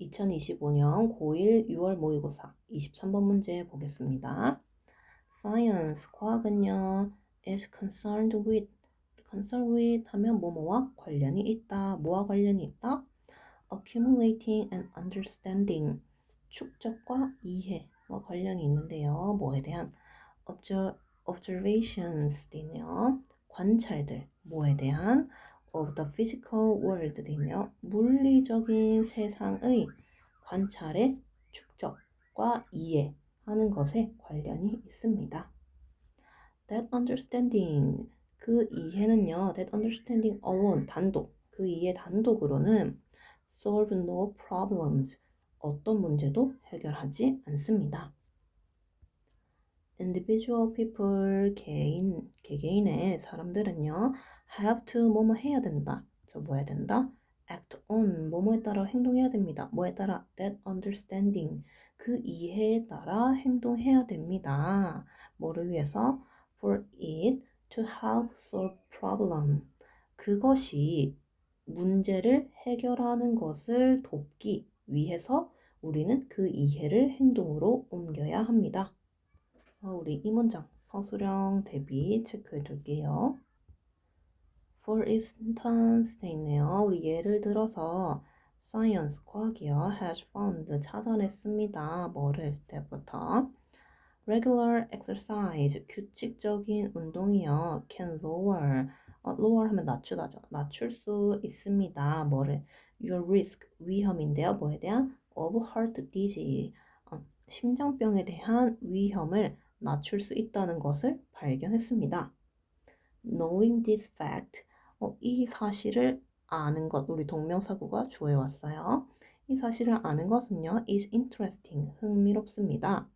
2025년 고1 6월 모의고사 23번 문제 보겠습니다. Science, 과학은요, is concerned with, concerned with 하면 뭐뭐와 관련이 있다. 뭐와 관련이 있다? accumulating and understanding, 축적과 이해와 관련이 있는데요. 뭐에 대한 obser, observations는요, 관찰들, 뭐에 대한 of the physical world 있네요. 물리적인 세상의 관찰의 축적과 이해하는 것에 관련이 있습니다. That understanding 그 이해는요. That understanding alone 단독 그 이해 단독으로는 solve no problems 어떤 문제도 해결하지 않습니다. Individual people 개인 개개인의 사람들은요 have to 뭐뭐 해야 된다. 저 뭐 해야 된다? act on 뭐뭐에 따라 행동해야 됩니다. 뭐에 따라 that understanding 그 이해에 따라 행동해야 됩니다. 뭐를 위해서 for it to help solve problem 그것이 문제를 해결하는 것을 돕기 위해서 우리는 그 이해를 행동으로 옮겨야 합니다. 우리 이 문장 서술형 대비 체크해 줄게요. For instance 돼 있네요. 우리 예를 들어서 science 과학이요 has found 찾아냈습니다. 뭐를 때부터 regular exercise 규칙적인 운동이요 can lower 어, lower 하면 낮추다죠. 낮출 수 있습니다. 뭐를 your risk 위험인데요. 뭐에 대한 of heart disease 어, 심장병에 대한 위험을 낮출 수 있다는 것을 발견했습니다. Knowing this fact 어, 이 사실을 아는 것, 우리 동명사구가 주어에 왔어요. 이 사실을 아는 것은요, is interesting, 흥미롭습니다.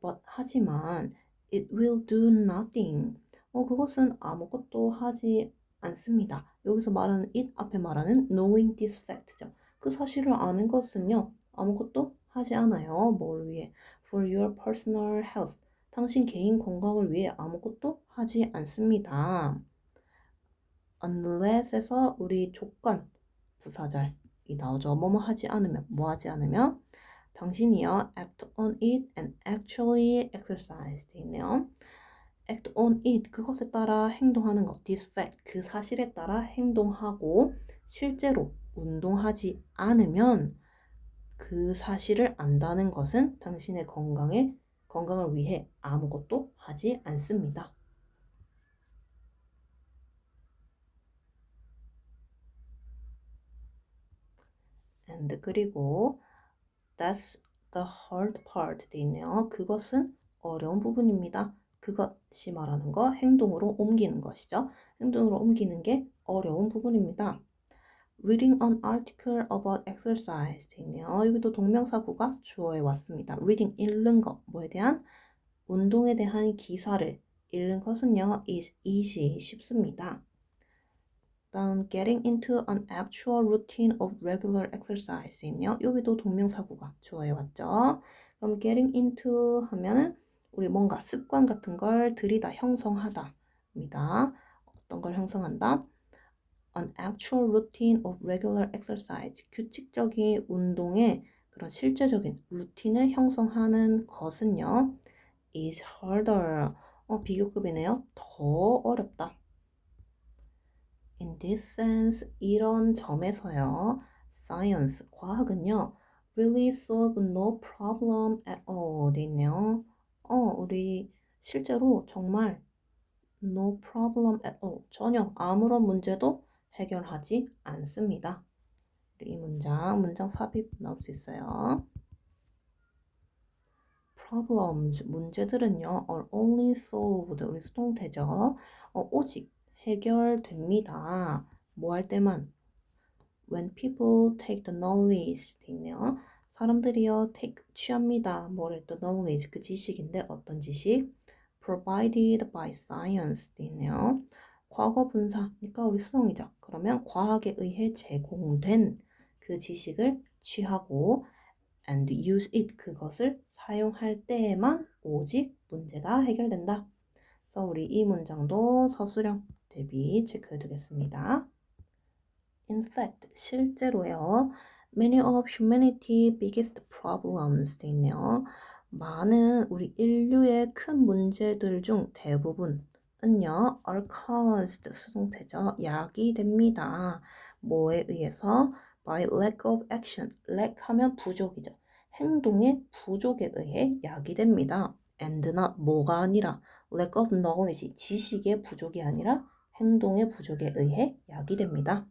But 하지만 it will do nothing. 어, 그것은 아무것도 하지 않습니다. 여기서 말하는 it 앞에 말하는 knowing this fact죠. 그 사실을 아는 것은요, 아무것도 하지 않아요. 뭘 위해? For your personal health. 당신 개인 건강을 위해 아무것도 하지 않습니다. unless에서 우리 조건 부사절이 나오죠. 뭐뭐 하지 않으면 뭐 하지 않으면 당신이요 act on it and actually exercise 돼 있네요. act on it 그것에 따라 행동하는 것 this fact 그 사실에 따라 행동하고 실제로 운동하지 않으면 그 사실을 안다는 것은 당신의 건강에 건강을 위해 아무것도 하지 않습니다. and 그리고 that's the hard part 돼 있네요. 그것은 어려운 부분입니다. 그것이 말하는 거 행동으로 옮기는 것이죠. 행동으로 옮기는 게 어려운 부분입니다. Reading an article about exercise 돼 있네요. 여기도 동명사구가 주어에 왔습니다. Reading 읽는 것 뭐에 대한 운동에 대한 기사를 읽는 것은요 is easy 쉽습니다. 다음 getting into an actual routine of regular exercise인요. 여기도 동명사구가 주어에 왔죠. 그럼 getting into 하면은 우리 뭔가 습관 같은 걸 들이다 형성하다입니다. 어떤 걸 형성한다? An actual routine of regular exercise. 규칙적인 운동의 그런 실제적인 루틴을 형성하는 것은요. is harder. 어, 비교급이네요. 더 어렵다. In this sense, 이런 점에서요, science, 과학은요, really solve no problem at all 돼 있네요. 어, 우리 실제로 정말 no problem at all, 전혀 아무런 문제도 해결하지 않습니다. 이 문장, 문장 삽입 나올 수 있어요. problems, 문제들은요, are only solved, 우리 수동태죠. 어, 오직 해결됩니다. 뭐 할 때만? When people take the knowledge 있네요. 사람들이요 take 취합니다. 뭐를 또 knowledge 그 지식인데 어떤 지식? provided by science 있네요. 과거 분사니까 우리 수동이죠. 그러면 과학에 의해 제공된 그 지식을 취하고 and use it 그것을 사용할 때에만 오직 문제가 해결된다. 그래서 우리 이 문장도 서술형 대비 체크해 두겠습니다. In fact, 실제로요. Many of humanity's biggest problems 돼 있네요. 많은 우리 인류의 큰 문제들 중 대부분 은요, are caused 수동태죠. 야기됩니다. 뭐에 의해서? by lack of action. lack 하면 부족이죠. 행동의 부족에 의해 야기됩니다. and not 뭐가 아니라 lack of knowledge. 지식의 부족이 아니라 행동의 부족에 의해 야기됩니다.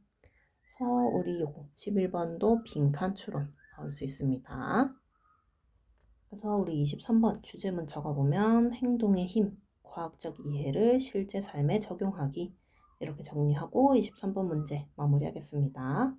그래서 우리 요거 11번도 빈칸 추론 나올 수 있습니다. 그래서 우리 23번 주제문 적어보면 행동의 힘, 과학적 이해를 실제 삶에 적용하기 이렇게 정리하고 23번 문제 마무리하겠습니다.